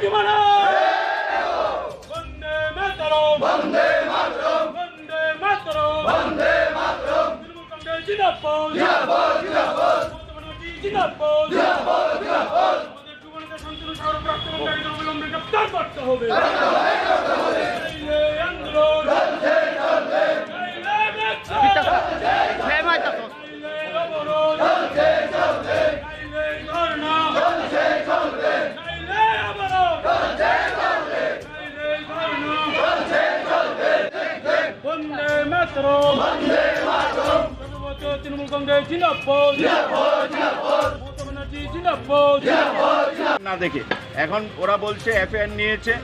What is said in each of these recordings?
সীমানা বন্দে মাতরম বন্দে মাতরম বন্দে মাতরম বন্দে মাতরম তৃণমূল কংগ্রেস জিন্দাবাদ জিন্দাবাদ জিন্দাবাদ জিন্দাবাদ জিন্দাবাদ জিন্দাবাদ আমাদের যুবনেতা সন্তান সরকার করতে হবে না, দেখে। এখন ওরা বলছে এফআইআর নিয়েছে।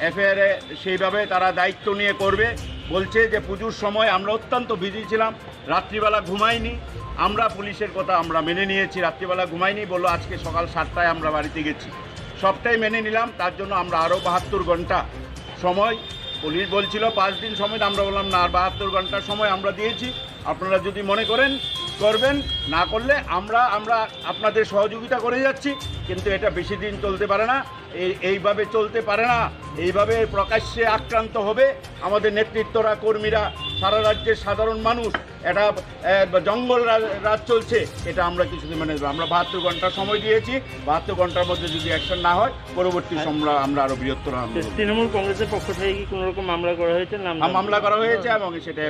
এফআইআরে সেইভাবে তারা দায়িত্ব নিয়ে করবে। বলছে যে পুজোর সময় আমরা অত্যন্ত বিজি ছিলাম। রাত্রিবেলা ঘুমাইনি। আমরা পুলিশের কথা আমরা মেনে নিয়েছি। রাত্রিবেলা ঘুমাইনি। বলল, আজকে সকাল সাতটায় আমরা বাড়িতে গেছি। সবটাই মেনে নিলাম। তার জন্য আমরা আরও বাহাত্তর ঘণ্টা সময় পুলিশ বলছিল, পাঁচ দিন সময়। আমরা বললাম, না আর বাহাত্তর ঘণ্টার সময় আমরা দিয়েছি। আপনারা যদি মনে করেন, করবেন। না করলে আমরা আমরা আপনাদের সহযোগিতা করে যাচ্ছি। কিন্তু এটা বেশি দিন চলতে পারে না। এই, এইভাবে চলতে পারে না। এইভাবে প্রকাশ্যে আক্রান্ত হবে। আমাদের নেতৃত্বরা, কর্মীরা, সারা রাজ্যের সাধারণ মানুষ এটা জঙ্গল রাজ চলছে এটা আমরা কিছুদিন মানে আমরা বাহাত্তর ঘণ্টা সময় দিয়েছি। বাহাত্তর ঘণ্টার মধ্যে যদি অ্যাকশন না হয় পরবর্তী সময় আমরা আরও বৃহত্তর তৃণমূল কংগ্রেসের পক্ষ থেকে কি কোনো রকম মামলা করা হয়েছে? নাম মামলা করা হয়েছে এবং সেটা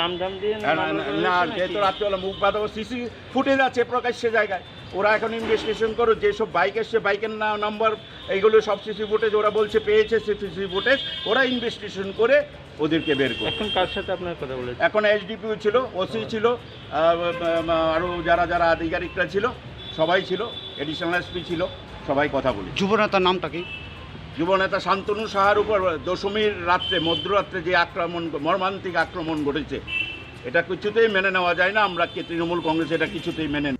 নাম দাম দিয়ে না, না, যেহেতু? রাত্রিবেলা মুখ বাঁধাবো সিসি ফুটেজ আছে প্রকাশ্যে জায়গায়। ওরা এখন ইনভেস্টিগেশন করো যেসব বাইক এসছে বাইকের না নাম্বার এইগুলো সব সিসি ফুটেজ ওরা বলছে পেয়েছে সিসি ফুটেজ ওরা ইনভেস্টিগেশন করে ওদেরকে বের করে এখন কার সাথে আপনার কথা বলেছে এখন এইচডিপিও ছিল ওসি ছিল আরও যারা যারা আধিকারিকরা ছিল সবাই ছিল এডিশনাল এসপি ছিল সবাই কথা বলি যুবনেতার নামটা কি? যুবনেতা শান্তনু সাহার উপর দশমীর রাত্রে মধ্যরাত্রে যে আক্রমণ মর্মান্তিক আক্রমণ ঘটেছে এটা কিছুতেই মেনে নেওয়া যায় না আমরা কি তৃণমূল কংগ্রেস এটা কিছুতেই মেনে